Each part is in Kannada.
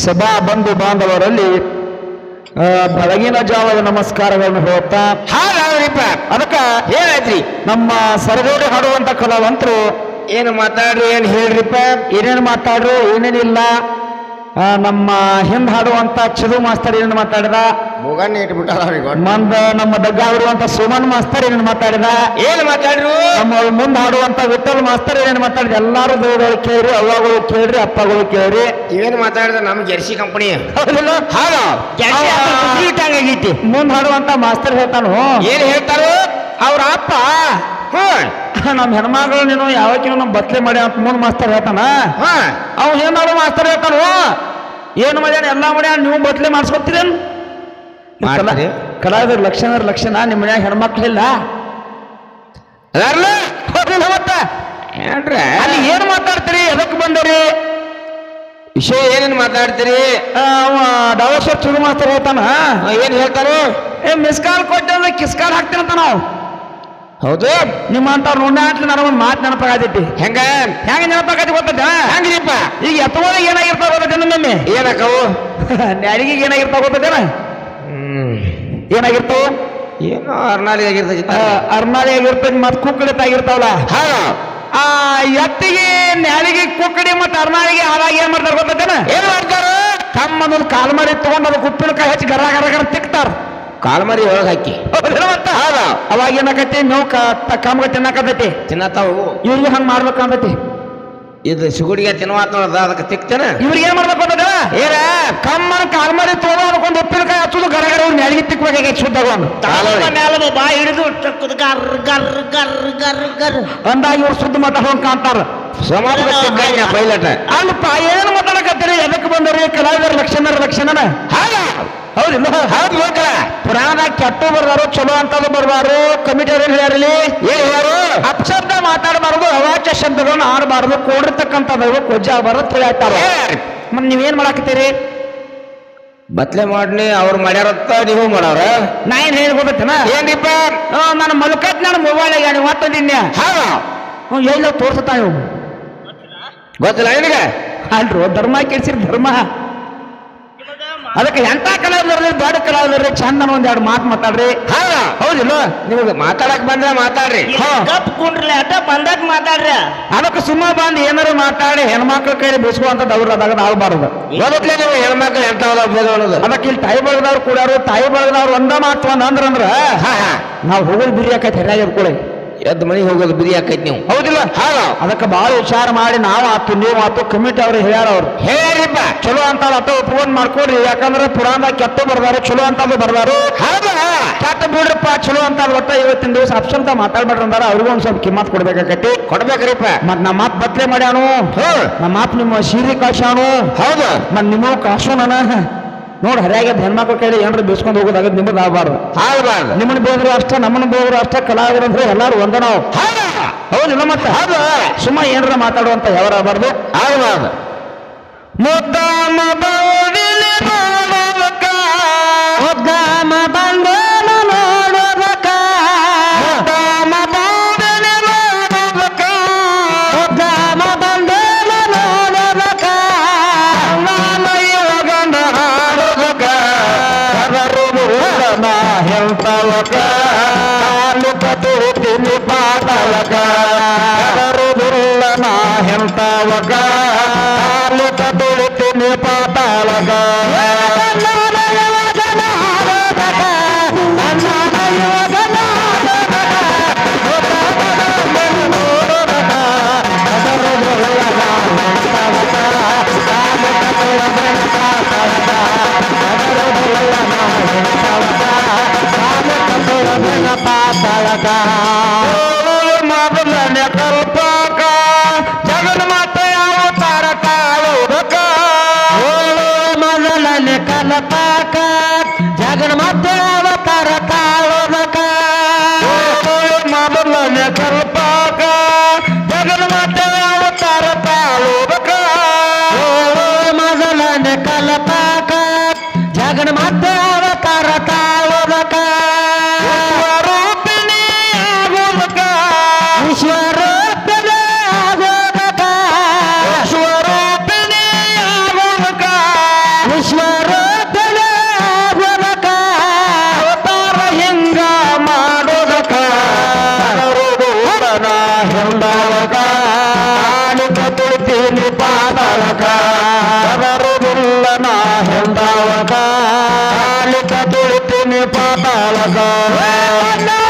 ಸಭಾ ಬಂಧು ಬಾಂಧವರಲ್ಲಿ ಬೆಳಗಿನ ಜಾವದ ನಮಸ್ಕಾರಗಳನ್ನು ಹೇಳುತ್ತಾ ಹಾಗಾದ್ರಿಪ್ಪ ಅದಕ್ಕ ಏನಾಯ್ತ್ರಿ? ನಮ್ಮ ಸರಗೋಡಿ ಹಾಡುವಂತ ಕಲಾವಂತರು ಏನು ಮಾತಾಡ್ರಿ ಏನು ಹೇಳ್ರಿಪ್ಪ? ಏನೇನು ಮಾತಾಡ್ರು ಏನೇನಿಲ್ಲ ನಮ್ಮ ಹಿಂದ್ ಹಾಡುವಂತ ಚದು ಮಾಸ್ತರ್ ಏನು ಮಾತಾಡಿದ? ಮುಗನ್ನ ಇಟ್ಬಿಟ್ಟಾರ ಅವ್ರಿಗೆ ಮಂದ ನಮ್ಮ ದಗ್ಗ ಅಂತ ಸುಮನ್ ಮಾಸ್ತರ್ ಏನೇನು ಮಾತಾಡಿದ? ಏನ್ ಮಾತಾಡ್ರು? ನಮ್ಮ ಮುಂದೆ ಹಾಡುವಂತ ವಿಠಲ್ ಮಾಸ್ತರ್ ಏನೇನು ಮಾತಾಡಿದ? ಎಲ್ಲಾರು ದೇವಗಳು ಕೇಳ್ರಿ ಅವ್ವಗಳು ಕೇಳ್ರಿ ಅಪ್ಪಗಳು ಕೇಳ್ರಿ. ಏನು ಮಾತಾಡಿದ ನಮ್ ಜೆರ್ಸಿ ಕಂಪನಿ? ಆಗೈತಿ. ಮುಂದೆ ಹಾಡುವಂತ ಮಾಸ್ತರ್ ಹೇಳ್ತಾನು. ಏನು ಹೇಳ್ತಾರು? ಅವ್ರ ಅಪ್ಪ. ಹ್ಮ್ ನಮ್ಮ ಹೆಣ್ಮಗಳು ನೀನು ಯಾವಕ್ಕಿನ ನಮ್ಮ ಬತ್ಲೆ ಮಾಡಿ ಅಂತ ಮುಂದ್ ಮಾಸ್ತರ್ ಹೇಳ್ತಾನ. ಅವ ಏನಾದ್ರು ಮಾಸ್ತರ್ ಹೇಳ್ತಾನು. ಏನು ಮಾಡ್ಯಾನ? ಎಲ್ಲಾ ಮಾಡ್ಯಾನ? ನೀವು ಬತ್ಲೆ ಮಾಡಿಸ್ಕೊತೀರೇನು? ಮಾಡ್ತೀರಿ. ಕಲಾವಿದ್ರ ಲಕ್ಷಣ ಲಕ್ಷಣ ನಿಮ್ಮ ಮನ್ಯಾಗ ಹೆಣ್ಮಕ್ಳಿಲ್ಲ. ಮತ್ತ. ಅಲ್ಲಿ ಏನ್ ಮಾತಾಡ್ತೀರಿ? ಎದಕ್ ಬಂದರಿ? ವಿಷಯ ಏನೇನ್ ಮಾತಾಡ್ತೀರಿ? ಅವ ಶುರು ಮಾಡ್ತಾರೆ ಹೇಳ್ತಾನ. ಏನ್ ಹೇಳ್ತಾರೆ? ಏ ಮಿಸ್ ಕಾಲ್ ಕೊಟ್ಟೆ ಅಂದ್ರೆ ಕಿಸ್ ಕಾಲ್ ಹಾಕ್ತೀನಂತ ನಾವು. ಹೌದು. ನಿಮ್ಮ ಅಂತ ನೋಡ ನನಗೊಂದು ಮಾತು ನೆನಪಾಗತೈತಿ. ಹೆಂಗ? ಹೆಂಗ ನೆನಪಾಗತಿ ಗೊತ್ತದ ಹೆಂಗ್ರಿಪ್ಪ? ಈಗ ಎತ್ತವಾಗ ಏನಾಗಿರ್ತಾವ ಗೊತ್ತೇನ ನಮ್ಮೆ ಏನಕ್ಕವು? ಅಡಿಗೆಗೆ ಏನಾಗಿರ್ತಾವ ಗೊತ್ತದೇನ ಹ್ಮ್ ಏನಾಗಿರ್ತಾವ? ಏನೋ ಅರ್ನಾಲಿ ಆಗಿರ್ತೈತಿ ಅರ್ನಾಲಿ ಆಗಿರ್ತೈತಿ ಮತ್ ಕುಕ್ಕಡಿ ತಾಗಿರ್ತಾವಲ್ಲ ಹಾ. ಆ ಎತ್ತಿಗೆ ನ್ಯಾಳಿಗೆ ಕುಕ್ಕಡಿ ಮತ್ ಅರ್ನಾಳಿಗೆ ಹಾಲಾಗಿ ಏನ್ ಮಾಡ್ತಾರೆ ಗೊತ್ತೇನ ಏನ್ ಮಾಡ್ತಾರ? ತಮ್ಮದೊಂದು ಕಾಲ್ಮರಿ ತಗೊಂಡ್ ಅದು ಉಪ್ಪಿನಕಾಯಿ ಹಚ್ಚಿ ಗರ ಗರ ಗರ ತಿಕ್ತಾರ. ಕಾಲ್ಮರಿ ಒಳಗೆ ಹಾಕಿ. ಅವಾಗ ಏನಾಕತಿ ನೋವು ಕಮ್ಗ ತಿನ್ನಕತೈತಿ ತಿನ್ನತಾವು ಇವ್ರಿಗೆ ಹಂಗ್ ಮಾಡ್ಬೇಕಂತೈತಿ. ಇದು ಸಿಗುಡಿಗೆ ತಿನ್ವಾತ ನೋಡ್ದ ಅದಕ್ಕೆ ತಿಕ್ತೇನ. ಇವ್ರಿಗೆ ಏನ್ ಮಾಡ್ಬೇಕು ಗೊತ್ತದ ಏನ ಕಮ್ಮನ ಕಾಲ್ಮರಿ ತಗೊಂಡು ಅನ್ಕೊಂಡು ಉಪ್ಪಿನಕಾಯಿ ಹಚ್ಚುದು ಗರ ಗರ ಇವ್ರು ನ್ಯಾಳಿಗೆ ತಿಕ್ಬೇಕಾಗೈತಿ ಶುದ್ಧಗೊಂಡು ಮ್ಯಾಲ ಬಾಯಿ ಹಿಡಿದು ಚಕ್ಕದ ಗರ್ ಗರ್ ಗರ್ ಗರ್ ಗರ್. ಅಂದಾಗ ಇವ್ರು ಶುದ್ಧ ಮಾತಾಡೋಂಗ್ ಕಾಣ್ತಾರ. ಸಮಾಜ ಪೈಲಟ್ ಪಾ ಏನು ಮಾತಾಡಕತ್ತೀರಿ? ಎದಕ್ಕೆ ಬಂದರಿ ಕಲಾವಿದರ ಲಕ್ಷಣ ಲಕ್ಷಣನ? ಹೌದಿಲ್ಲ ಹೌದು ಹೋಗ್ರ ಪುರಾಣ ಕೆಟ್ಟು ಬರ್ದಾರು ಚಲೋ ಅಂತದ್ದು ಬರ್ಬಾರು ಕಮಿಟಿ ಅವ್ರು ಏನ್ ಹೇಳ್ಯಾರಲ್ಲಿ? ಏನ್ ಹೇಳು ಅಪಶಬ್ದ ಮಾತಾಡಬಾರದು ಅವಾಚ್ಯ ಶಬ್ದಗಳನ್ನ ಆಡಬಾರದು ಕೂಡಿರ್ತಕ್ಕಂಥದ್ದು ಕೊಜ್ಜ ಬರ ಹೇಳ್ತಾರ ಮತ್ತೆ ನೀವೇನ್ ಮಾಡಾಕತ್ತೀರಿ? ಬತ್ಲೆ ಮಾಡ್ನಿ ಅವ್ರು ಮಾಡ್ಯಾರತ್ತ ನೀವು ಮಾಡವ್ರ? ನಾ ಏನ್ ಹೇಳಿ ಏನಿಪ್ಪ ಏನ್ರಿಪ್ಪ? ನಾನು ಮಲ್ಕತ್ ನಾನು ಮೊಬೈಲ್ ನೀವು ಮತ್ತೆ ನಿನ್ನೆ ಎಲ್ಲ ತೋರ್ಸತ್ತ ನೀವು ಗೊತ್ತಿಲ್ಲ ನಿನಗ? ಅಲ್ರು ಧರ್ಮ ಕೇಳಿಸಿರಿ ಧರ್ಮ. ಅದಕ್ಕೆ ಎಂತ ಕಲಾವಿದರ್ರಿ ಬಾಡ ಕಲಾವಿದರ್ರಿ ಚಂದ ಒಂದ್ ಎರಡು ಮಾತು ಮಾತಾಡ್ರಿ. ಹೌದು ಹೌದಿಲ್ಲ? ನಿಮಗೆ ಮಾತಾಡಕ್ ಬಂದ್ರೆ ಮಾತಾಡ್ರಿ. ಕಪ್ ಕುಂಡ್ರಲ್ಲ ಅಟ ಬಂದಾಗ ಮಾತಾಡ್ರಿ. ಅದಕ್ಕೆ ಸುಮ್ಮ ಬಂದು ಏನಾರು ಮಾತಾಡಿ ಹೆಣ್ಮಕ್ಳ ಕೈಲಿ ಬಿಸ್ಕುವಂತ ದೌರ್ ಅದಾಗ ಆಗ್ಬಾರ್ದು ನೀವು ಹೆಣ್ಮಕ್ಳು ಎಂತ ಅದಕ್ಕೆ ಇಲ್ಲಿ ತಾಯಿ ಬಳಗದವ್ರು ಕೂಡಾರು ತಾಯಿ ಬಳಗದವ್ರು ಒಂದ ಮಾತು ಒಂದ್ ಅಂದ್ರ ಅಂದ್ರ ನಾವು ಹೋಗೋದು ಬಿರಿಯಾಕ ಸರಿಯಾಗಿ ಕೂಡ ಎದ್ದು ಮನೆಗೆ ಹೋಗೋದು ಬಿರಿ ಆಕೈತಿ ನೀವು. ಹೌದಿಲ್ಲ? ಹಾಳ ಅದಕ್ಕೆ ಬಹಳ ವಿಚಾರ ಮಾಡಿ ನಾವು ಆತು ನೀವು ಆತು ಕಮಿಟಿ ಅವ್ರು ಹೇಳ್ಯಾರ ಅವ್ರು. ಹೇಳಿಪ್ಪ ಚಲೋ ಅಂತ ಅತ ಒಪ್ಕೊಂಡ್ ಮಾಡ್ಕೊಡ್ರಿ. ಯಾಕಂದ್ರೆ ಪುರಾಣ ಕೆಟ್ಟು ಬರ್ದಾರು ಚಲೋ ಅಂತ ಬರ್ದಾರು. ಹೌದು. ಕೆಟ್ಟ ಬಿಡ್ರಪ್ಪ ಚಲೋ ಅಂತ ಒಟ್ಟ ಇವತ್ತಿನ ದಿವಸ ಅಪ್ಸಂತ ಮಾತಾಡ್ಬೇಡ್ರಿ ಅಂದಾರ. ಅವ್ರಿಗೂ ಒಂದ್ ಸ್ವಲ್ಪ ಕಿಮ್ಮತ್ ಕೊಡ್ಬೇಕಾಕತಿ ಕೊಡ್ಬೇಕ್ರಿಪ್ಪ. ಮತ್ ನಮ್ಮ ಮಾತ್ ಬತ್ಲೆ ಮಾಡ್ಯಾನು. ನಮ್ಮ ಮಾತ್ ನಿಮ್ಮ ಸೀರೆ ಕಾಶಾನು. ಹೌದು. ಮತ್ ನಿಮ್ಮ ನಾನ ನೋಡ್ ಹರಿಯಾಗ ಹೆಣ್ಮಕ್ಳ ಕೈಲಿ ಏನ್ರ ಬೀಸ್ಕೊಂಡು ಹೋಗೋದಾಗ ನಿಮ್ಮದು ಆಗಬಾರ್ದು. ಆಗ್ಬಾರ್ದು. ನಿಮ್ಮನ್ನ ಬೋದ್ರು ಅಷ್ಟ ನಮ್ಮನ್ನ ಬೋದ್ರು ಅಷ್ಟ ಕಲಾವಿದ್ರು ಅಂದ್ರೆ ಎಲ್ಲಾರು ಒಂದ ನಾವು. ಹೌದು. ಹೌದಿಲ್ಲ ಮತ್ತೆ? ಹೌದು. ಸುಮ್ಮ ಏನ್ರ ಮಾತಾಡುವಂತ ಯಾವಾರ ಆಗಬಾರ್ದು. ಆಗ್ಬಾರ್ದು. ಮುದ್ದಾಮ ಬೌದಿಲಿ ಮುದ್ದಾಮ ಬಂದೇನ I got. ಕಲ್ಪಕ ಜಗನ್ಮಾತೆ ಅವತಾರ ತಾಳುವುದಕ ಮೊದಲನೇ ಕಲ್ಪಕ ಜಗನ್ಮಾತೆ ಅವತಾರ ತಾಳುವುದಕ ಮೊದಲನೇ ಕಲ್ಪಕ ಜಗನ್ಮಾತೆ Papa Lazar.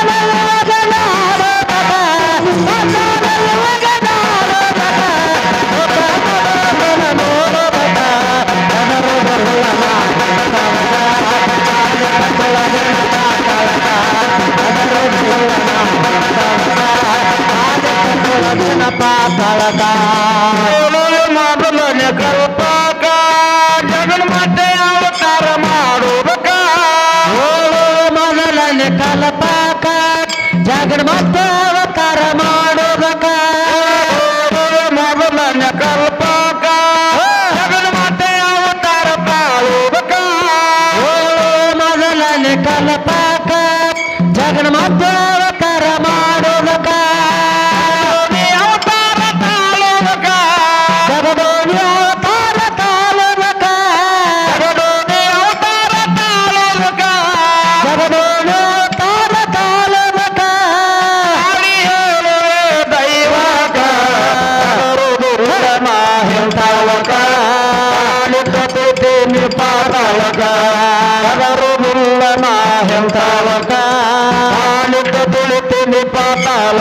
Jagger matou!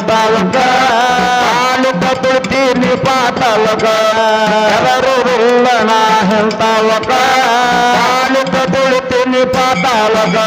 పాటలుగా పాలు పప్పులు తీర్ని పాటలుగా ఎవరు వెళ్ళన హెంతలుగా పాలు పప్పులు తిని పాటలుగా